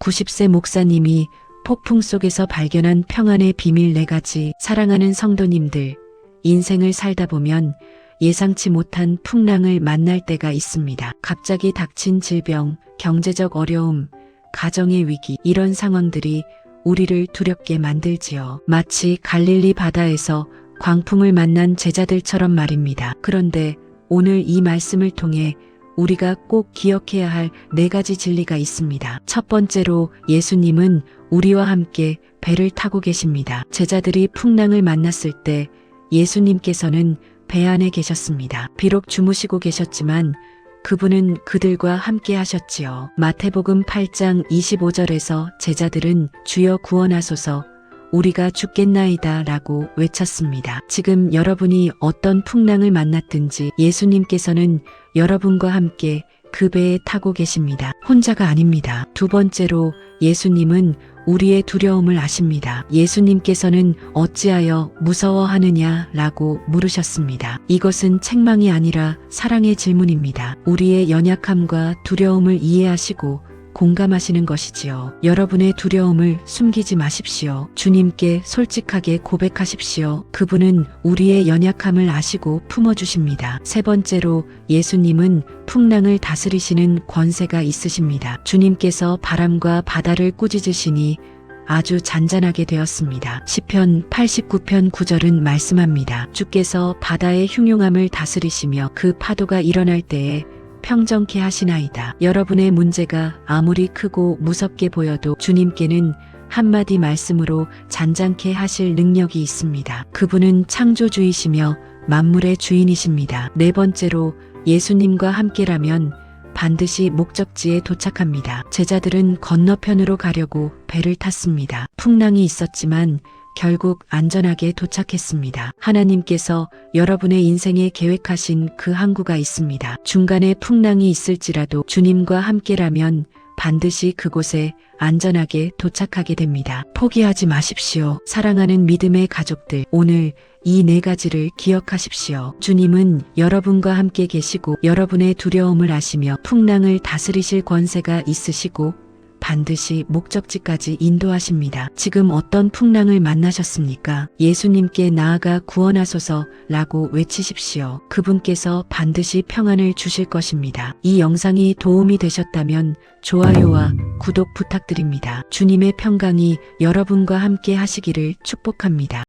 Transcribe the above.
90세 목사님이 폭풍 속에서 발견한 평안의 비밀 네 가지 사랑하는 성도님들 인생을 살다 보면 예상치 못한 풍랑을 만날 때가 있습니다. 갑자기 닥친 질병, 경제적 어려움, 가정의 위기 이런 상황들이 우리를 두렵게 만들지요. 마치 갈릴리 바다에서 광풍을 만난 제자들처럼 말입니다. 그런데 오늘 이 말씀을 통해 우리가 꼭 기억해야 할 네 가지 진리가 있습니다. 첫 번째로 예수님은 우리와 함께 배를 타고 계십니다. 제자들이 풍랑을 만났을 때 예수님께서는 배 안에 계셨습니다. 비록 주무시고 계셨지만 그분은 그들과 함께 하셨지요. 마태복음 8장 25절에서 제자들은 주여 구원하소서 우리가 죽겠나이다 라고 외쳤습니다. 지금 여러분이 어떤 풍랑을 만났든지 예수님께서는 여러분과 함께 그 배에 타고 계십니다. 혼자가 아닙니다. 두 번째로 예수님은 우리의 두려움을 아십니다. 예수님께서는 어찌하여 무서워하느냐 라고 물으셨습니다. 이것은 책망이 아니라 사랑의 질문입니다. 우리의 연약함과 두려움을 이해하시고 공감하시는 것이지요. 여러분의 두려움을 숨기지 마십시오. 주님께 솔직하게 고백하십시오. 그분은 우리의 연약함을 아시고 품어주십니다. 세 번째로 예수님은 풍랑을 다스리시는 권세가 있으십니다. 주님께서 바람과 바다를 꾸짖으시니 아주 잔잔하게 되었습니다. 시편 89편 9절은 말씀합니다. 주께서 바다의 흉용함을 다스리시며 그 파도가 일어날 때에 평정케 하시나이다. 여러분의 문제가 아무리 크고 무섭게 보여도 주님께는 한마디 말씀으로 잔잔케 하실 능력이 있습니다. 그분은 창조주이시며 만물의 주인이십니다. 네 번째로 예수님과 함께라면 반드시 목적지에 도착합니다. 제자들은 건너편으로 가려고 배를 탔습니다. 풍랑이 있었지만 결국 안전하게 도착했습니다. 하나님께서 여러분의 인생에 계획하신 그 항구가 있습니다. 중간에 풍랑이 있을지라도 주님과 함께라면 반드시 그곳에 안전하게 도착하게 됩니다. 포기하지 마십시오. 사랑하는 믿음의 가족들, 오늘 이 네 가지를 기억하십시오. 주님은 여러분과 함께 계시고 여러분의 두려움을 아시며 풍랑을 다스리실 권세가 있으시고 반드시 목적지까지 인도하십니다. 지금 어떤 풍랑을 만나셨습니까? 예수님께 나아가 구원하소서 라고 외치십시오. 그분께서 반드시 평안을 주실 것입니다. 이 영상이 도움이 되셨다면 좋아요와 구독 부탁드립니다. 주님의 평강이 여러분과 함께 하시기를 축복합니다.